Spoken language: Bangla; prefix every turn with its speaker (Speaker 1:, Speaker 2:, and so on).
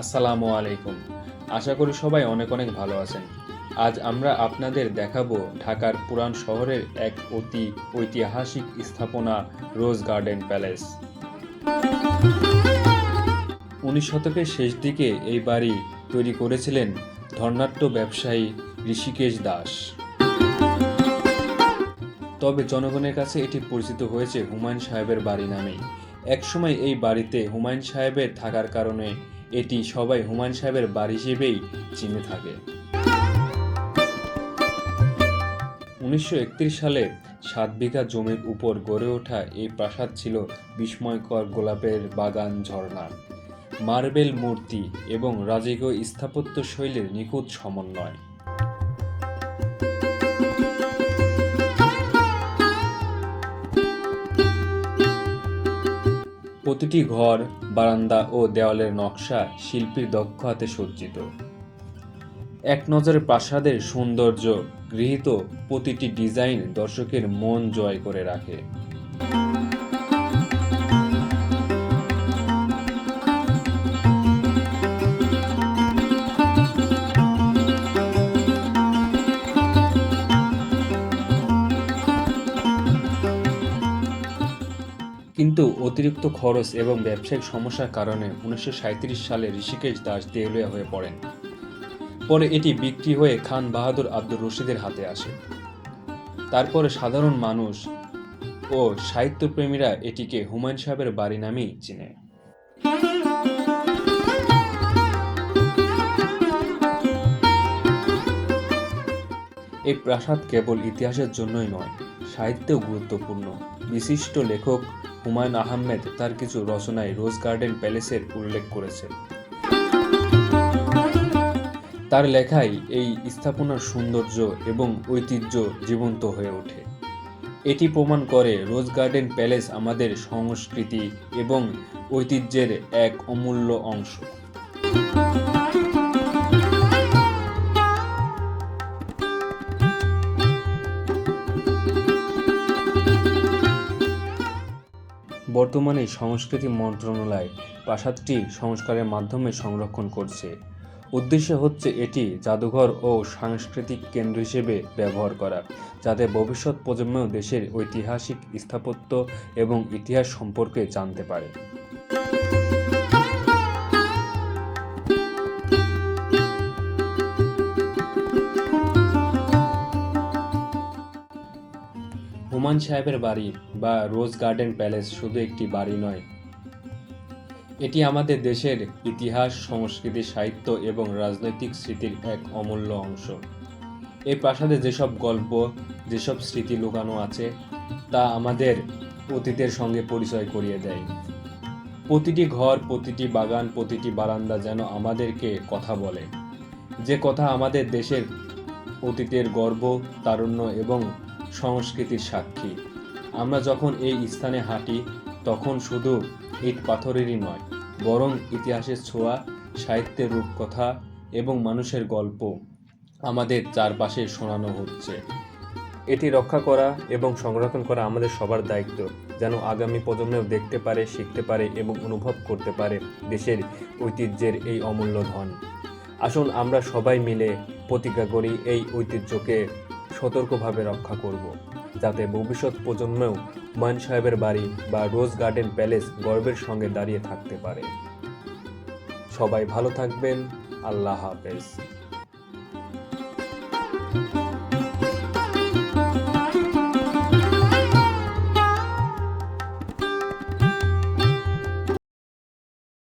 Speaker 1: আসসালামু আলাইকুম। আশা করি সবাই অনেক অনেক ভালো আছেন। আজ আমরা আপনাদের দেখাবো ঢাকার পুরান শহরের এক অতি ঐতিহাসিক স্থাপনা রোজ গার্ডেন প্যালেস। উনিশ শতকের শেষ দিকে এই বাড়ি তৈরি করেছিলেন ধর্নাট্য ব্যবসায়ী ঋষিকেশ দাস। তবে জনগণের কাছে এটি পরিচিত হয়েছে হুমায়ুন সাহেবের বাড়ি নামেই। একসময় এই বাড়িতে হুমায়ুন সাহেবের থাকার কারণে এটি সবাই হুমায়ুন সাহেবের বাড়ি হিসেবেই চিনে থাকে। উনিশশো একত্রিশ সালে সাত বিঘা জমির উপর গড়ে ওঠা এই প্রাসাদ ছিল বিস্ময়কর গোলাপের বাগান ঝর্ণা, মার্বেল মূর্তি এবং রাজকীয় স্থাপত্য শৈলীর নিখুঁত সমন্বয়। প্রতিটি ঘর, বারান্দা ও দেওয়ালের নকশা শিল্পীর দক্ষ হাতে সজ্জিত। এক নজরে প্রাসাদের সৌন্দর্য গৃহীত প্রতিটি ডিজাইন দর্শকের মন জয় করে রাখে। কিন্তু অতিরিক্ত খরচ এবং ব্যবসায়িক সমস্যার কারণে উনিশশো সালে ঋষিকেশ দাস দেউলিয়া হয়ে পড়েন। পরে এটি বিক্রি হয়ে খান বাহাদুর আব্দুর রশিদের হাতে আসে। তারপরে সাধারণ মানুষ ও সাহিত্যপ্রেমীরা এটিকে হুমায়ুন সাহেবের বাড়ি নামেই চিনে। এই প্রাসাদ কেবল ইতিহাসের জন্যই নয়, সাহিত্যেও গুরুত্বপূর্ণ। বিশিষ্ট লেখক হুমায়ুন আহমেদ তার কিছু রচনায় রোজ গার্ডেন প্যালেসের উল্লেখ করেছেন তার লেখায় এই স্থাপনার সৌন্দর্য এবং ঐতিহ্য জীবন্ত হয়ে ওঠে। এটি প্রমাণ করে রোজ গার্ডেন প্যালেস আমাদের সংস্কৃতি এবং ঐতিহ্যের এক অমূল্য অংশ। বর্তমানে সংস্কৃতি মন্ত্রণালয় প্রাসাদটি সংস্কারের মাধ্যমে সংরক্ষণ করছে। উদ্দেশ্য হচ্ছে এটি জাদুঘর ও সাংস্কৃতিক কেন্দ্র হিসেবে ব্যবহার করা, যাতে ভবিষ্যৎ প্রজন্ম দেশের ঐতিহাসিক স্থাপত্য এবং ইতিহাস সম্পর্কে জানতে পারে। হুমায়ুন সাহেবের বাড়ি বা রোজ গার্ডেন প্যালেস শুধু একটি বাড়ি নয়, এটি আমাদের দেশের ইতিহাস, সংস্কৃতি, সাহিত্য এবং রাজনৈতিক স্মৃতির এক অমূল্য অংশ। এই প্রাসাদে যেসব গল্প, যেসব স্মৃতি লুকানো আছে, তা আমাদের অতীতের সঙ্গে পরিচয় করিয়ে দেয়। প্রতিটি ঘর, প্রতিটি বাগান, প্রতিটি বারান্দা যেন আমাদেরকে কথা বলে। যে কথা আমাদের দেশের অতীতের গর্ব, তারুণ্য এবং সংস্কৃতির সাক্ষী। আমরা যখন এই স্থানে হাঁটি, তখন শুধু ইট পাথরেরই নয়, বরং ইতিহাসের ছোঁয়া, সাহিত্যের রূপকথা এবং মানুষের গল্প আমাদের চারপাশে শোনানো হচ্ছে। এটি রক্ষা করা এবং সংরক্ষণ করা আমাদের সবার দায়িত্ব, যেন আগামী প্রজন্মেও দেখতে পারে, শিখতে পারে এবং অনুভব করতে পারে দেশের ঐতিহ্যের এই অমূল্য ধন। আসুন আমরা সবাই মিলে প্রতিজ্ঞা করি এই ঐতিহ্যকে সতর্কভাবে রক্ষা করব, যাতে ভবিষ্যৎ প্রজন্মেও মান সাহেবের বাড়ি বা রোজ গার্ডেন প্যালেস গর্বের সঙ্গে দাঁড়িয়ে থাকতে পারে। সবাই ভালো থাকবেন, আল্লাহ হাফেজ।